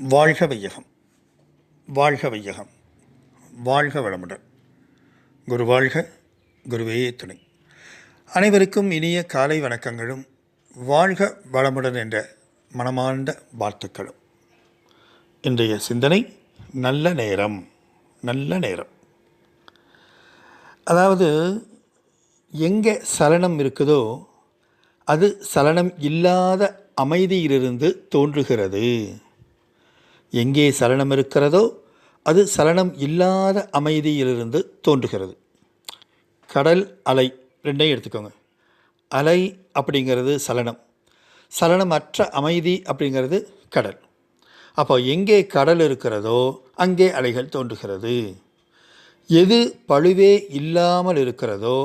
வாழ்க வையகம். வாழ்க வையகம். வாழ்க வளமுடன். குரு வாழ்க குருவே துணை. அனைவருக்கும் இனிய காலை வணக்கங்களும் வாழ்க வளமுடன் என்ற மனமார்ந்த வாழ்த்துக்களும். இன்றைய சிந்தனை நல்ல நேரம் நல்ல நேரம். அதாவது எங்கே சலனம் இருக்குதோ அது சலனம் இல்லாத அமைதியிலிருந்து தோன்றுகிறது. எங்கே சலனம் இருக்கிறதோ அது சலனம் இல்லாத அமைதியிலிருந்து தோன்றுகிறது. கடல் அலை ரெண்டையும் எடுத்துக்கோங்க. அலை அப்படிங்கிறது சலனம். சலனமற்ற அமைதி அப்படிங்கிறது கடல். அப்போ எங்கே கடல் இருக்கிறதோ அங்கே அலைகள் தோன்றுகிறது. எது பழுவே இல்லாமல் இருக்கிறதோ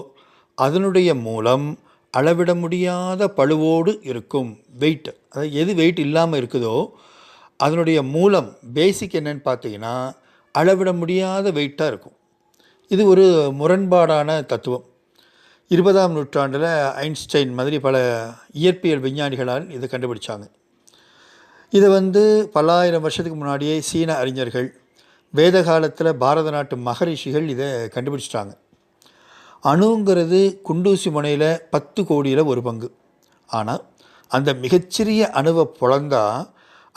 அதனுடைய மூலம் அளவிட முடியாத பழுவோடு இருக்கும் வெயிட் அதாவது எது வெயிட் இல்லாமல் இருக்குதோ அதனுடைய மூலம் பேசிக் என்னன்னு பார்த்தீங்கன்னா அளவிட முடியாத வெயிட்டாக இருக்கும். இது ஒரு முரண்பாடான தத்துவம். இருபதாம் நூற்றாண்டில் ஐன்ஸ்டைன் மாதிரி பல இயற்பியல் விஞ்ஞானிகளால் இதை கண்டுபிடிச்சாங்க. இதை வந்து பல்லாயிரம் வருஷத்துக்கு முன்னாடியே சீன அறிஞர்கள் வேத காலத்தில் பாரத நாட்டு மகரிஷிகள் இதை கண்டுபிடிச்சிட்டாங்க. அணுங்கிறது குண்டூசி முனையில் பத்து கோடியில் ஒரு பங்கு. ஆனால் அந்த மிகச்சிறிய அணுவை பிறந்தால்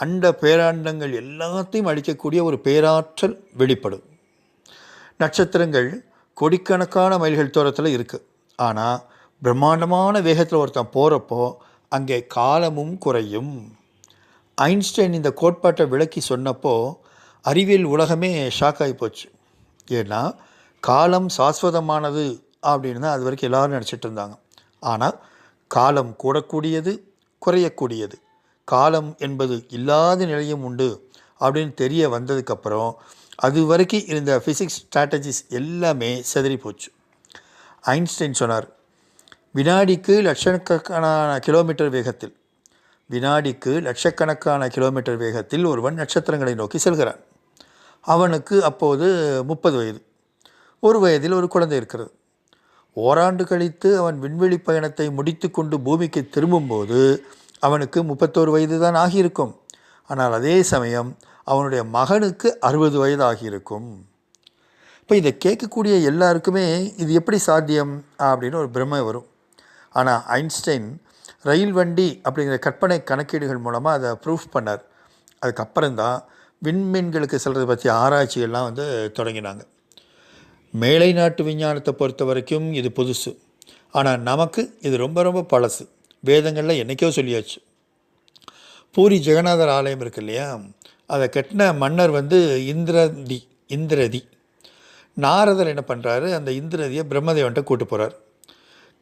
அண்ட பேராண்டங்கள் எல்லாத்தையும் அழிக்கக்கூடிய ஒரு பேராற்றல் வெளிப்படும். நட்சத்திரங்கள் கோடிக்கணக்கான மைல்கள் தூரத்தில் இருக்குது ஆனால் பிரம்மாண்டமான வேகத்தில் ஒருத்தன் போகிறப்போ அங்கே காலமும் குறையும். ஐன்ஸ்டைன் இந்த கோட்பாட்டை விளக்கி சொன்னப்போ அறிவியல் உலகமே ஷாக் ஆகி போச்சு. ஏன்னா காலம் சாஸ்வதமானது அப்படின்னு தான் அது வரைக்கும் எல்லோரும் நினச்சிட்டு இருந்தாங்க. ஆனால் காலம் கூடக்கூடியது குறையக்கூடியது. காலம் என்பது இல்லாத நிலையும் உண்டு அப்படின்னு தெரிய வந்ததுக்கப்புறம் அது வரைக்கும் இருந்த ஃபிசிக்ஸ் ஸ்ட்ராட்டஜிஸ் எல்லாமே செதறி போச்சு ஐன்ஸ்டைன் சொன்னார் வினாடிக்கு லட்சக்கணக்கான கிலோமீட்டர் வேகத்தில் வினாடிக்கு லட்சக்கணக்கான கிலோமீட்டர் வேகத்தில் ஒருவன் நட்சத்திரங்களை நோக்கி செல்கிறான். அவனுக்கு அப்போது முப்பது வயது. ஒரு வயதில் ஒரு குழந்தை இருக்கிறது. ஓராண்டு கழித்து அவன் விண்வெளி பயணத்தை முடித்து கொண்டு பூமிக்கு திரும்பும்போது அவனுக்கு முப்பத்தோரு வயது தான் ஆகியிருக்கும். ஆனால் அதே சமயம் அவனுடைய மகனுக்கு அறுபது வயது ஆகியிருக்கும் இப்போ இதை கேட்கக்கூடிய எல்லாருக்குமே இது எப்படி சாத்தியம்? அப்படின்னு ஒரு பிரமை வரும். ஆனால் ஐன்ஸ்டைன் ரயில் வண்டி அப்படிங்கிற கற்பனை கணக்கீடுகள் மூலமாக அதை ப்ரூஃப் பண்ணார். அதுக்கப்புறம்தான் விண்மீன்களுக்கு செல்றதை பற்றி ஆராய்ச்சிகள்லாம் வந்து தொடங்கினாங்க. மேலை நாட்டு விஞ்ஞானத்தை பொறுத்த வரைக்கும் இது புதுசு. ஆனால் நமக்கு இது ரொம்ப ரொம்ப பழசு. வேதங்களில் என்றைக்கோ சொல்லியாச்சு. பூரி ஜெகநாதர் ஆலயம் இருக்கு இல்லையா? அதை கட்டின மன்னர் வந்து இந்திரதி இந்திரதி. நாரதர் என்ன பண்ணுறாரு அந்த இந்திரதியை பிரம்மதேவன்ட்ட கூட்டு போகிறார்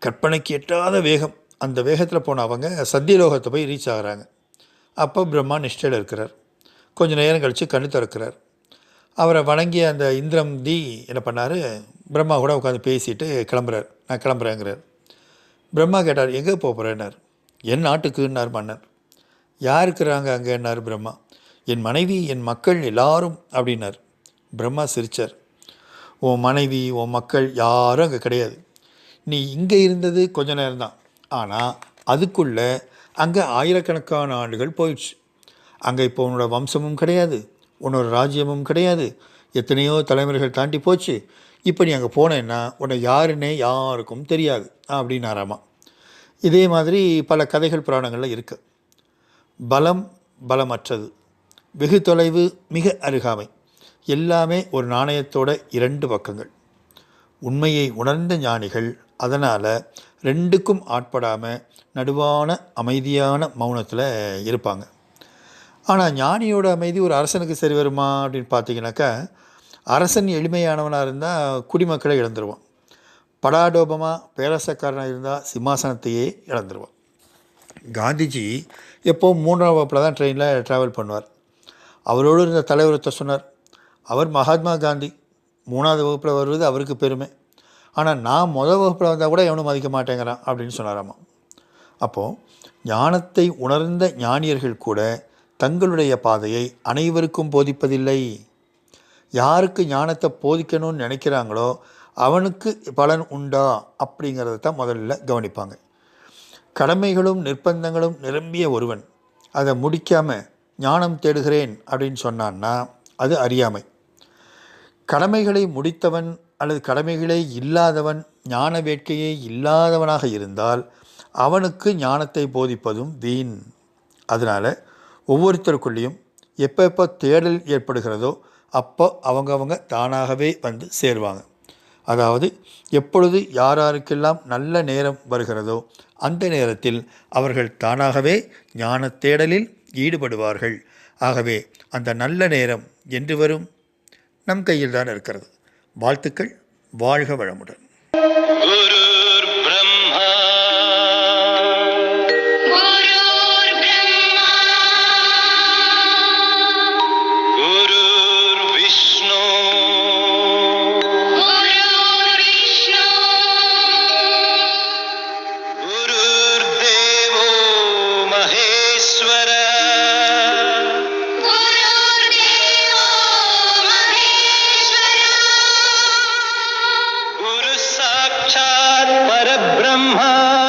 கற்பனைக்கு எட்டாத வேகம். அந்த வேகத்தில் போன அவங்க சத்தியலோகத்தை போய் ரீச் ஆகிறாங்க. அப்போ பிரம்மா நிஷ்டையில் இருக்கிறார். கொஞ்சம் நேரம் கழித்து கண்ணு திறக்கிறார். அவரை வணங்கிய அந்த இந்திரம் தி என்ன பண்ணார்? பிரம்மா கூட உட்காந்து பேசிட்டு கிளம்புறார். நான் கிளம்புறேங்கிறார். பிரம்மா கேட்டார் எங்கே போகிறேன்னார் என் நாட்டுக்குன்னார் மன்னர். யார் இருக்கிறாங்க அங்கேன்னார் பிரம்மா. என் மனைவி என் மக்கள் எல்லாரும் அப்படின்னார். பிரம்மா சிரித்தார் உன் மனைவி உன் மக்கள் யாரும் அங்கே கிடையாது. நீ இங்கே இருந்தது கொஞ்ச நேரம்தான். ஆனால் அதுக்குள்ளே அங்கே ஆயிரக்கணக்கான ஆண்டுகள் போயிடுச்சு. அங்கே இப்போ உன்னோட வம்சமும் கிடையாது. உன்னோட ராஜ்யமும் கிடையாது. எத்தனையோ தலைமுறைகள் தாண்டி போச்சு. இப்போ நீ அங்கே போனேன்னா உன்னை யாருன்னே யாருக்கும் தெரியாது அப்படின்னாராமா இதே மாதிரி பல கதைகள் புராணங்களில் இருக்குது பலம் பலமற்றது வெகு தொலைவு மிக அருகாமை எல்லாமே ஒரு நாணயத்தோட இரண்டு பக்கங்கள். உண்மையை உணர்ந்த ஞானிகள் அதனால் ரெண்டுக்கும் ஆட்படாமல் நடுவான அமைதியான மௌனத்தில் இருப்பாங்க. ஆனால் ஞானியோட அமைதி ஒரு அரசனுக்கு சரி வருமா அப்படின்னு பார்த்தீங்கன்னாக்கா அரசன் எளிமையானவனாக இருந்தால் குடிமக்களை இழந்துருவான். படாடோபமாக பேரரசக்காரனாக இருந்தால் சிம்மாசனத்தையே இழந்துருவான். காந்திஜி எப்போவும் மூன்றாம் வகுப்பில் தான் ட்ரெயினில் ட்ராவல் பண்ணுவார். அவரோடு இருந்த தலைவரத்தை சொன்னார் அவர் மகாத்மா காந்தி. மூணாவது வகுப்பில் வருவது அவருக்கு பெருமை. ஆனால் நான் முதல் வகுப்பில் வந்தால் கூட எவனும் மதிக்க மாட்டேங்கிறான் அப்படின்னு சொன்னாராமா அப்போது ஞானத்தை உணர்ந்த ஞானியர்கள் கூட தங்களுடைய பாதையை அனைவருக்கும் போதிப்பதில்லை. யாருக்கு ஞானத்தை போதிக்கணும்னு நினைக்கிறாங்களோ அவனுக்கு பலன் உண்டா அப்படிங்கிறத தான் முதல்ல கவனிப்பாங்க. கடமைகளும் நிர்பந்தங்களும் நிரம்பிய ஒருவன் அதை முடிக்காமல் ஞானம் தேடுகிறேன் அப்படின்னு சொன்னான்னா அது அறியாமை. கடமைகளை முடித்தவன் அல்லது கடமைகளே இல்லாதவன் ஞான வேட்கையே இல்லாதவனாக இருந்தால் அவனுக்கு ஞானத்தை போதிப்பதும் வீண். அதனால் ஒவ்வொருத்தருக்குள்ளேயும் எப்போ எப்போ தேடல் ஏற்படுகிறதோ அப்போ அவங்கவங்க தானாகவே வந்து சேருவாங்க. அதாவது எப்பொழுது யார் யாருக்கெல்லாம் நல்ல நேரம் வருகிறதோ அந்த நேரத்தில் அவர்கள் தானாகவே ஞான தேடலில் ஈடுபடுவார்கள். ஆகவே அந்த நல்ல நேரம் என்று வரும் நம் கையில் தான் இருக்கிறது. வாழ்த்துக்கள் வாழ்க வளமுடன். ब्रह्मा